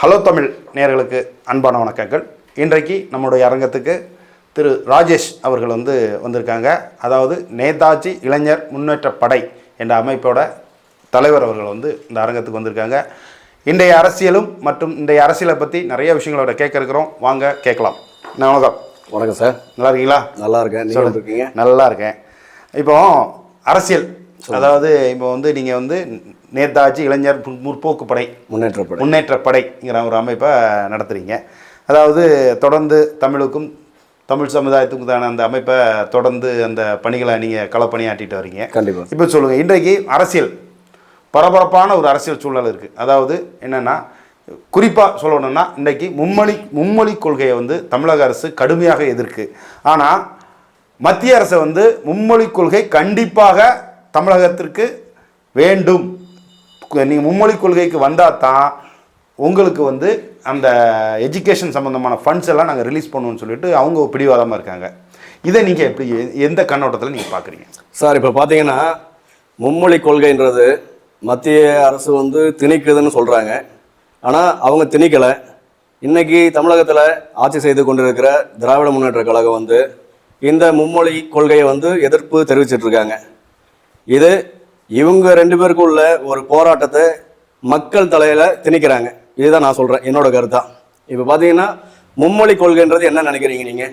Hello Tamil நேயர்களுக்கு அன்பான வணக்கங்கள். இன்றைக்கு நம்முடைய அரங்கத்துக்கு திரு ராஜேஷ் அவர்கள் வந்து வந்திருக்காங்க. அதாவது நேதாஜி இளைஞர் முன்னேற்ற படை என்ற அமைப்போட தலைவர் அவர்கள் வந்து இந்த அரங்கத்துக்கு வந்திருக்காங்க. இன்றைய அரசியலும் மற்றும் இன்றைய அரசியலை பற்றி நிறைய விஷயங்களோட கேட்க இருக்கிறோம். வாங்க கேட்கலாம். நான் வணக்கம். வணக்கம் சார். நல்லா இருக்கீங்களா? நல்லா இருக்கேன். இருக்கீங்க? நல்லா இருக்கேன். இப்போ அரசியல் அதாவது இப்போ வந்து நீங்கள் வந்து நேதாஜி இளைஞர் முற்போக்கு படை முன்னேற்றப்படும் முன்னேற்ற படைங்கிற ஒரு அமைப்பை நடத்துகிறீங்க அதாவது தொடர்ந்து தமிழுக்கும் தமிழ் சமுதாயத்துக்குதான அந்த அமைப்பை தொடர்ந்து அந்த பணிகளை நீங்கள் களப்பணியாற்றிட்டு வரீங்க. கண்டிப்பா. இப்போ சொல்லுங்கள் இன்றைக்கு அரசியல் பரபரப்பான ஒரு அரசியல் சூழல் இருக்குது அதாவது என்னென்னா குறிப்பாக சொல்லணும்னா இன்றைக்கு மும்மொழி மும்மொழி கொள்கையை வந்து தமிழக அரசு கடுமையாக எதிர்க்கு. ஆனால் மத்திய அரசு வந்து மும்மொழி கொள்கை கண்டிப்பாக தமிழகத்திற்கு வேண்டும். நீங்கள் மும்மொழி கொள்கைக்கு வந்தால் தான் உங்களுக்கு வந்து அந்த எஜுகேஷன் சம்மந்தமான ஃபண்ட்ஸ் எல்லாம் நாங்கள் ரிலீஸ் பண்ணுவோம்னு சொல்லிட்டு அவங்க பிடிவாதமாக இருக்காங்க. இதை நீங்கள் எப்படி எந்த கண்ணோட்டத்தில் நீங்கள் பார்க்குறீங்க சார் இப்போ பார்த்தீங்கன்னா மும்மொழி கொள்கைன்றது மத்திய அரசு வந்து திணிக்குதுன்னு சொல்கிறாங்க ஆனால் அவங்க திணிக்கலை. இன்னைக்கு தமிழகத்தில் ஆட்சி செய்து கொண்டிருக்கிற திராவிட முன்னேற்ற கழகம் வந்து இந்த மும்மொழி கொள்கையை வந்து எதிர்ப்பு தெரிவிச்சிட்ருக்காங்க இருக்காங்க. இது இவங்க ரெண்டு பேருக்கும் உள்ள ஒரு போராட்டத்தை மக்கள் தலையில திணிக்கிறாங்க. இதுதான் நான் சொல்றேன் என்னோட கருத்தா. இப்போ பார்த்தீங்கன்னா மும்மொழி கொள்கைன்றது என்ன நினைக்கிறீங்க நீங்க?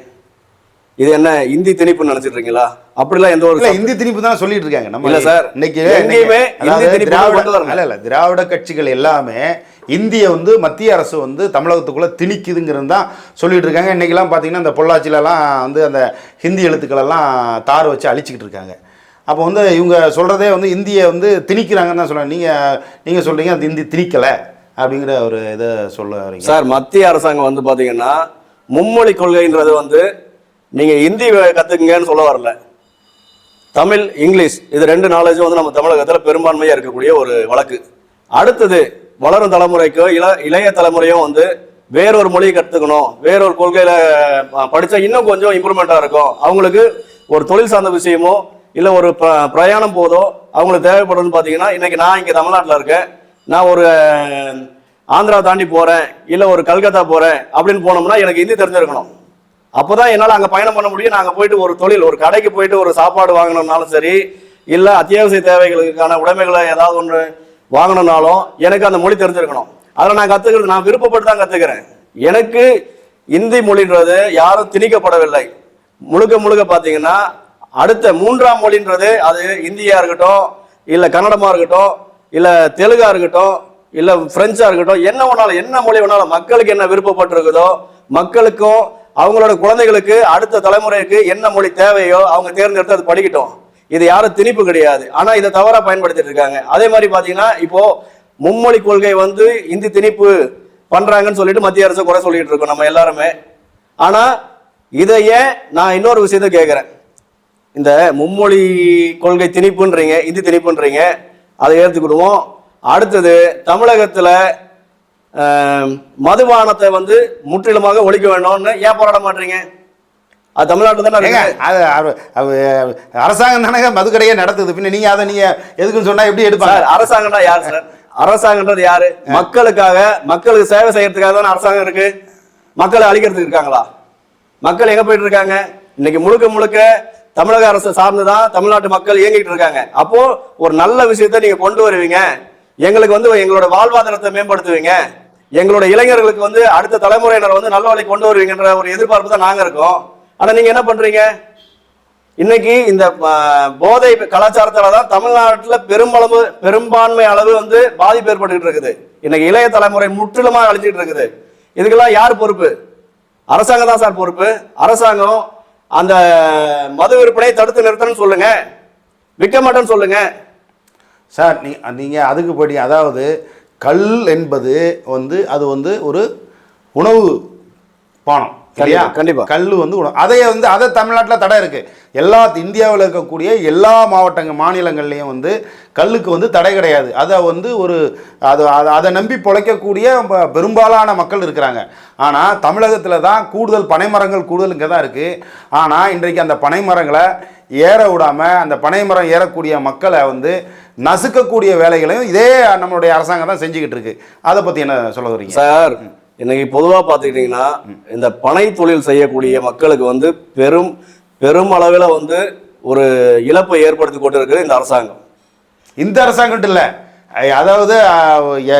இது என்ன இந்தி திணிப்புன்னு நினைச்சிட்டு அப்படிலாம் எந்த ஒரு இந்தி திணிப்பு தான் சொல்லிட்டு இருக்காங்க நம்ம இல்ல சார். இன்னைக்கு எங்கேயுமே திராவிட திராவிட கட்சிகள் எல்லாமே இந்திய வந்து மத்திய அரசு வந்து தமிழகத்துக்குள்ள திணிக்குதுங்கிறது தான் சொல்லிட்டு இருக்காங்க இன்னைக்கெல்லாம் பார்த்தீங்கன்னா இந்த பொள்ளாச்சிலலாம் வந்து அந்த ஹிந்தி எழுத்துக்கள் எல்லாம் தார் வச்சு அழிச்சிக்கிட்டு இருக்காங்க அப்போ வந்து இவங்க சொல்கிறதே வந்து இந்தியை வந்து திணிக்கிறாங்கன்னு தான் சொல்லுவாங்க நீங்கள் நீங்கள் சொல்கிறீங்க அது இந்தி திணிக்கலை அப்படிங்கிற ஒரு இதை சொல்ல வரீங்க. சார் மத்திய அரசாங்கம் வந்து பார்த்தீங்கன்னா மும்மொழி கொள்கைன்றது வந்து நீங்கள் இந்தி கற்றுக்குங்கன்னு சொல்ல வரல. தமிழ் இங்கிலீஷ் இது ரெண்டு நாலேஜும் வந்து நம்ம தமிழகத்தில் பெரும்பான்மையாக இருக்கக்கூடிய ஒரு வழக்கு. அடுத்தது வளரும் தலைமுறைக்கோ இள இளைய தலைமுறையும் வந்து வேறொரு மொழியை கற்றுக்கணும் வேறொரு கொள்கையில் படித்தா இன்னும் கொஞ்சம் இம்ப்ரூவ்மெண்ட்டாக இருக்கும். அவங்களுக்கு ஒரு தொழில் சார்ந்த விஷயமோ இல்லை ஒரு பிரயாணம் போதோ அவங்களுக்கு தேவைப்படுதுன்னு பார்த்தீங்கன்னா இன்றைக்கி நான் இங்கே தமிழ்நாட்டில் இருக்கேன். நான் ஒரு ஆந்திரா தாண்டி போகிறேன் இல்லை ஒரு கல்கத்தா போகிறேன் அப்படின்னு போனோம்னா எனக்கு ஹிந்தி தெரிஞ்சிருக்கணும். அப்போ தான் என்னால் அங்கே பயணம் பண்ண முடியும். நாங்கள் போயிட்டு ஒரு தொழில் ஒரு கடைக்கு போயிட்டு ஒரு சாப்பாடு வாங்கினோம்னாலும் சரி இல்லை அத்தியாவசிய தேவைகளுக்கான உடைமைகளை ஏதாவது ஒன்று வாங்கணும்னாலும் எனக்கு அந்த மொழி தெரிஞ்சிருக்கணும். அதில் நான் கற்றுக்கிறது நான் விருப்பப்பட்டு தான் கற்றுக்கிறேன் எனக்கு இந்தி மொழின்றது யாரும் திணிக்கப்படவில்லை. முழுக்க முழுக்க பார்த்தீங்கன்னா அடுத்த மூன்றாம் மொழின்றது அது இந்தியா இருக்கட்டும் இல்லை கன்னடமா இருக்கட்டும் இல்லை தெலுங்கா இருக்கட்டும் இல்லை பிரெஞ்சா இருக்கட்டும் என்ன வேணாலும் என்ன மொழி வேணாலும் மக்களுக்கு என்ன விருப்பப்பட்டிருக்குதோ மக்களுக்கும் அவங்களோட குழந்தைகளுக்கு அடுத்த தலைமுறைக்கு என்ன மொழி தேவையோ அவங்க தேர்ந்தெடுத்து அது படிக்கட்டும். இது யாரும் திணிப்பு கிடையாது. ஆனா இதை தவறா பயன்படுத்திட்டு இருக்காங்க. அதே மாதிரி பாத்தீங்கன்னா இப்போ மும்மொழி கொள்கை வந்து இந்தி திணிப்பு பண்றாங்கன்னு சொல்லிட்டு மத்திய அரசு குறை சொல்லிட்டு இருக்கோம் நம்ம எல்லாருமே. ஆனா இதையே நான் இன்னொரு விஷயத்த கேட்கிறேன் இந்த மும்மொழி கொள்கை திணிப்புன்றீங்க இந்தி திணிப்புன்றீங்க அதை ஏற்றுக்கிடுவோம் அடுத்தது தமிழகத்துல மதுபானத்தை வந்து முற்றிலுமாக ஒழிக்க வேண்டும்னு ஏன் போராட மாட்டீங்க? அது தமிழ்நாட்டில் தானே அரசாங்கம் தானே மதுக்கடையை நடத்துது. பின்ன நீங்க அதை நீங்க எதுக்குன்னு சொன்னா எப்படி எடுப்பாங்க? அரசாங்கம்னா யார் சார்? அரசாங்கன்றது யாரு? மக்களுக்காக மக்களுக்கு சேவை செய்யறதுக்காக தானே அரசாங்கம் இருக்கு. மக்களை அழிக்கிறதுக்கு இருக்காங்களா? மக்கள் எங்க போயிட்டு இருக்காங்க? இன்னைக்கு முழுக்க முழுக்க தமிழக அரசு சார்ந்து தான் தமிழ்நாட்டு மக்கள் இயங்கிட்டு இருக்காங்க. அப்போ ஒரு நல்ல விஷயத்த நீங்க கொண்டு வருவீங்க. எங்களுக்கு வந்து எங்களோட வாழ்வாதாரத்தை மேம்படுத்துவீங்க. எங்களோட இளைஞர்களுக்கு வந்து அடுத்த தலைமுறையினர் வந்து நல்ல வழி கொண்டு வருவீங்கன்ற ஒரு எதிர்பார்ப்பு தான் நாங்க இருக்கோம். ஆனா நீங்க என்ன பண்றீங்க? இன்னைக்கு இந்த போதை கலாச்சாரத்தால தான் தமிழ்நாட்டுல பெரும்பளவு பெரும்பான்மை அளவு வந்து பாதிப்பு ஏற்பட்டுக்கிட்டு இருக்குது. இன்னைக்கு இளைய தலைமுறை முற்றிலுமா அழிஞ்சிட்டு இருக்குது. இதுக்கெல்லாம் யார் பொறுப்பு? அரசாங்கம் தான் சார் பொறுப்பு. அரசாங்கம் அந்த மது விற்பனையை தடுத்து நிறுத்தணும்னு சொல்லுங்க. விற்க மாட்டேன்னு சொல்லுங்க. சார் நீ நீங்கள் அதுக்கு படி அதாவது கல் என்பது வந்து அது வந்து ஒரு உணவு பானம். இல்லையா? கண்டிப்பா, கண்டிப்பா. கல் வந்து உணவு. அதை வந்து அதை தமிழ்நாட்டில் தடை இருக்கு. எல்லா இந்தியாவில் இருக்கக்கூடிய எல்லா மாவட்டங்க மாநிலங்கள்லையும் வந்து கல்லுக்கு வந்து தடை கிடையாது. அதை வந்து ஒரு அது அதை- அதை நம்பி பிழைக்கக்கூடிய பெரும்பாலான மக்கள் இருக்கிறாங்க. ஆனால் தமிழகத்தில் தான் கூடுதல் பனைமரங்கள் கூடுதல் இங்கே தான் இருக்குது ஆனால் இன்றைக்கு அந்த பனைமரங்களை ஏற விடாம அந்த பனை மரம் ஏறக்கூடிய மக்களை வந்து நசுக்கக்கூடிய வேலைகளையும் இதே நம்மளுடைய அரசாங்கம் தான் செஞ்சுக்கிட்டு இருக்கு. அதை பத்தி என்ன சொல்ல வரீங்க சார் இன்னைக்கு பொதுவா பார்த்துக்கிட்டிங்கன்னா இந்த பனை தொழில் செய்யக்கூடிய மக்களுக்கு வந்து பெரும் பெரும் அளவில் வந்து ஒரு இழப்பை ஏற்படுத்தி கொண்டு இருக்குது இந்த அரசாங்கம். இந்த அரசாங்கம் இல்ல. அதாவது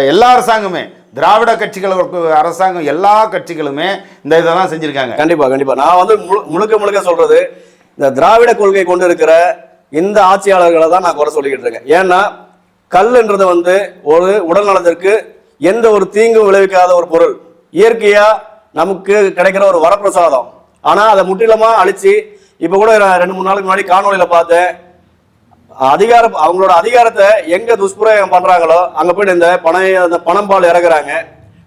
எல்லா அரசாங்கமே திராவிட கட்சிகள் அரசாங்கம் எல்லா கட்சிகளுமே இந்த இதை தான் செஞ்சிருக்காங்க. கண்டிப்பா கண்டிப்பா. நான் வந்து முழு- முழுக்க முழுக்க சொல்றது இந்த திராவிட கொள்கை கொண்டு இருக்கிற இந்த ஆட்சியாளர்களை தான் நான் குறை சொல்லிக்கிட்டு இருக்கேன். ஏன்னா கல்லுன்றது வந்து ஒரு உடல் நலத்திற்கு எந்த ஒரு தீங்கும் விளைவிக்காத ஒரு பொருள். இயற்கையா நமக்கு கிடைக்கிற ஒரு வரப்பிரசாதம். ஆனா அதை முற்றிலுமா அழிச்சு இப்ப கூட நான் ரெண்டு மூணு நாளுக்கு முன்னாடி காணொலியில பார்த்தேன். அதிகார அவங்களோட அதிகாரத்தை எங்க துஷ்பிரயோகம் பண்றாங்களோ அங்க போயிட்டு இந்த பனை அந்த பணம் பால் இறக்குறாங்க.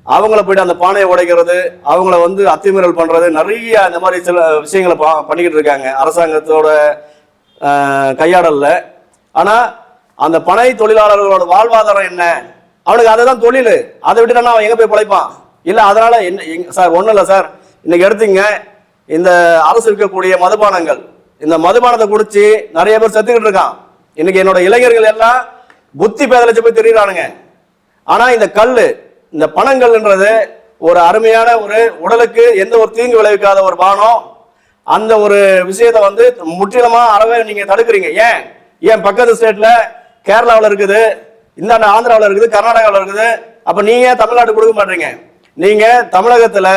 அவங்கள போயிட்டு அந்த பானையை உடைக்கிறது அவங்கள வந்து அத்துமீறல் பண்றது நிறைய இந்த மாதிரி சில விஷயங்களை பா- பண்ணிக்கிட்டு இருக்காங்க அரசாங்கத்தோட கையாடலில் கையாடல்ல. ஆனா அந்த பனை தொழிலாளர்களோட வாழ்வாதாரம் என்ன? அவனுக்கு அதுதான் தொழில். அதை விட்டுட்டானா அவன் எங்க போய் பிழைப்பான்? இல்லை அதனால் என்ன சார் ஒன்றும் இல்லை சார். இன்னைக்கு எடுத்தீங்க இந்த அரசு இருக்கக்கூடிய மதுபானங்கள். இந்த மதுபானத்தை குடிச்சு நிறைய பேர் செத்துக்கிட்டு இருக்கான். இன்னைக்கு என்னோட இளைஞர்கள் எல்லாம் புத்தி பேதலிச்சு போய் தெரியுறானுங்க. ஆனால் இந்த கல் இந்த பணங்கள்ன்றது ஒரு அருமையான ஒரு உடலுக்கு எந்த ஒரு தீங்கு விளைவிக்காத ஒரு பானம். அந்த ஒரு விஷயத்தை வந்து முற்றிலுமாக அறவே நீங்கள் தடுக்கிறீங்க. ஏன்? ஏன் பக்கத்து ஸ்டேட்டில் கேரளாவில் இருக்குது இந்தாண்ட ஆந்திராவில் இருக்குது கர்நாடகாவில் இருக்குது. அப்போ நீங்கள் தமிழ்நாட்டுக்கு கொடுக்க மாட்டீங்க? நீங்க தமிழகத்துல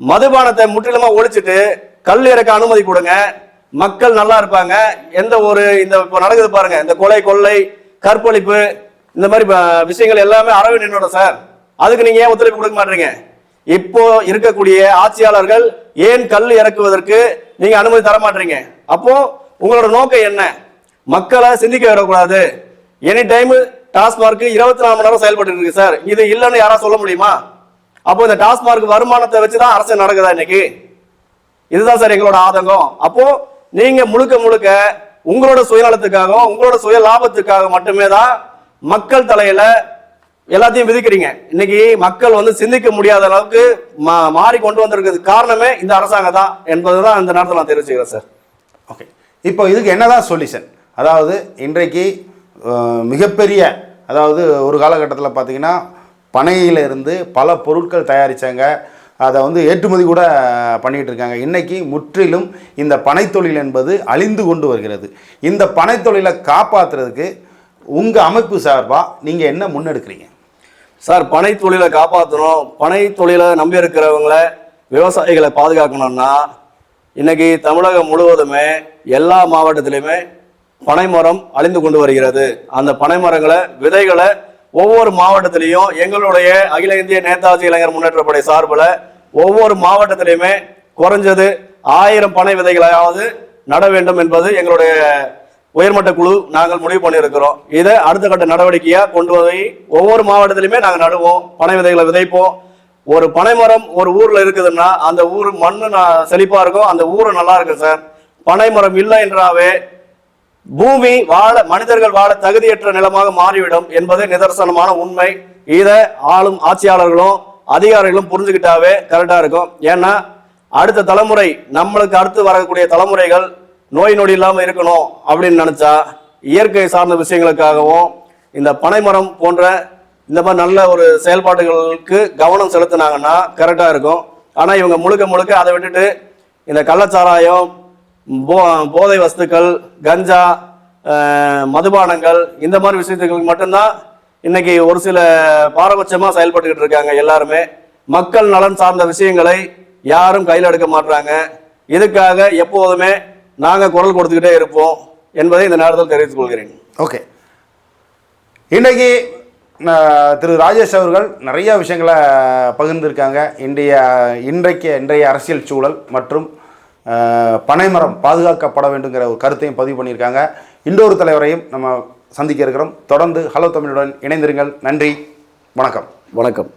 மதுபானத்தை முற்றிலுமா ஒழிச்சிட்டு கல் இறக்க அனுமதி கொடுங்க. மக்கள் நல்லா இருப்பாங்க. எந்த ஒரு இந்த இப்போ நடக்குது பாருங்க. இந்த கொலை கொள்ளை கற்பழிப்பு இந்த மாதிரி விஷயங்கள் எல்லாமே அறவே நின்னோட சார். அதுக்கு நீங்க ஏன் ஒத்துழைப்பு கொடுக்க மாட்டீங்க? இப்போ இருக்கக்கூடிய ஆட்சியாளர்கள் ஏன் கல் இறக்குவதற்கு நீங்க அனுமதி தர மாட்டீங்க? அப்போ உங்களோட நோக்கம் என்ன? மக்களை சிந்திக்க விடக்கூடாது. எனி டைம் டாஸ்மார்க் இருபத்தி நாலு மணி நேரம் செயல்பட்டு இருக்கு சார். இது இல்லைன்னு யாராவது சொல்ல முடியுமா? அப்போ இந்த டாஸ்மார்க் வருமானத்தை வச்சுதான் அரசு நடக்குதா இன்னைக்கு? இதுதான் சார் எங்களோட ஆதங்கம். அப்போ நீங்க முழுக்க முழுக்க உங்களோட சுயநலத்துக்காகவும் உங்களோட சுய லாபத்துக்காக மட்டுமே தான் மக்கள் தலையில எல்லாத்தையும் விதிக்கிறீங்க இன்னைக்கு மக்கள் வந்து சிந்திக்க முடியாத அளவுக்கு மா- மாறி கொண்டு வந்திருக்கிறது காரணமே இந்த அரசாங்கம் தான் என்பதுதான் இந்த நேரத்தில் நான் தெரிவிச்சுக்கிறேன் சார். ஓகே. இப்போ இதுக்கு என்னதான் சொல்யூஷன்? அதாவது இன்றைக்கு மிகப்பெரிய அதாவது ஒரு காலகட்டத்தில் பார்த்தீங்கன்னா பனையிலிருந்து பல பொருட்கள் தயாரித்தாங்க அதை வந்து ஏற்றுமதி கூட பண்ணிகிட்டு இருக்காங்க. இன்றைக்கி முற்றிலும் இந்த பனைத்தொழில் என்பது அழிந்து கொண்டு வருகிறது. இந்த பனைத்தொழிலை காப்பாற்றுறதுக்கு உங்கள் அமைப்பு சார்பாக நீங்கள் என்ன முன்னெடுக்கிறீங்க? சார் பனை தொழிலை காப்பாற்றணும் பனை தொழிலை நம்பி இருக்கிறவங்கள விவசாயிகளை பாதுகாக்கணும்னா இன்றைக்கி தமிழகம் முழுவதுமே எல்லா மாவட்டத்திலையுமே பனைமரம் அழிந்து கொண்டு வருகிறது. அந்த பனைமரங்களை விதைகளை ஒவ்வொரு மாவட்டத்திலையும் எங்களுடைய அகில இந்திய நேதாஜி இளைஞர் முன்னேற்ற படை சார்பில் ஒவ்வொரு மாவட்டத்திலையுமே குறைஞ்சது ஆயிரம் பனை விதைகளையாவது நட வேண்டும் என்பது எங்களுடைய உயர்மட்ட குழு நாங்கள் முடிவு பண்ணியிருக்கிறோம். இதை அடுத்த கட்ட நடவடிக்கையாக கொண்டு போய் ஒவ்வொரு மாவட்டத்திலுமே நாங்கள் நடுவோம் பனை விதைகளை விதைப்போம். ஒரு பனைமரம் ஒரு ஊரில் இருக்குதுன்னா அந்த ஊர் மண்ணு செழிப்பாக இருக்கும் அந்த ஊர் நல்லா இருக்கும் சார். பனைமரம் இல்லை என்றாவே பூமி வாழ மனிதர்கள் வாழ தகுதியற்ற நிலமாக மாறிவிடும் என்பது நிதர்சனமான உண்மை. இதை ஆளும் ஆட்சியாளர்களும் அதிகாரிகளும் புரிஞ்சுக்கிட்டாவே கரெக்டாக இருக்கும். ஏன்னா அடுத்த தலைமுறை நம்மளுக்கு அடுத்து வரக்கூடிய தலைமுறைகள் நோய் நொடி இல்லாமல் இருக்கணும் அப்படின்னு நினச்சா இயற்கை சார்ந்த விஷயங்களுக்காகவும் இந்த பனைமரம் போன்ற இந்த மாதிரி நல்ல ஒரு செயல்பாடுகளுக்கு கவனம் செலுத்தினாங்கன்னா கரெக்டாக இருக்கும். ஆனால் இவங்க முழுக்க முழுக்க அதை விட்டுட்டு இந்த கள்ளச்சாராயம் போ போதை வஸ்துக்கள் கஞ்சா மதுபானங்கள் இந்த மாதிரி விஷயத்துக்கு மட்டும்தான் இன்னைக்கு ஒரு சில பாரபட்சமாக செயல்பட்டுக்கிட்டு இருக்காங்க எல்லாருமே. மக்கள் நலன் சார்ந்த விஷயங்களை யாரும் கையில் எடுக்க மாட்றாங்க. இதுக்காக எப்போதுமே நாங்கள் குரல் கொடுத்துக்கிட்டே இருப்போம் என்பதை இந்த நேரத்தில் தெரிவித்துக் கொள்கிறேன். ஓகே. இன்றைக்கி திரு ராஜேஷ் அவர்கள் நிறைய விஷயங்களை பகிர்ந்திருக்காங்க. இன்றைய இன்றைக்கு இன்றைய அரசியல் சூழல் மற்றும் பனைமரம் பாதுகாக்கப்பட வேண்டுங்கிற ஒரு கருத்தையும் பதிவு பண்ணியிருக்காங்க. இன்னொரு தலைவரையும் நம்ம சந்திக்க இருக்கிறோம். தொடர்ந்து ஹலோ தமிழுடன் இணைந்திருங்கள். நன்றி. வணக்கம். வணக்கம்.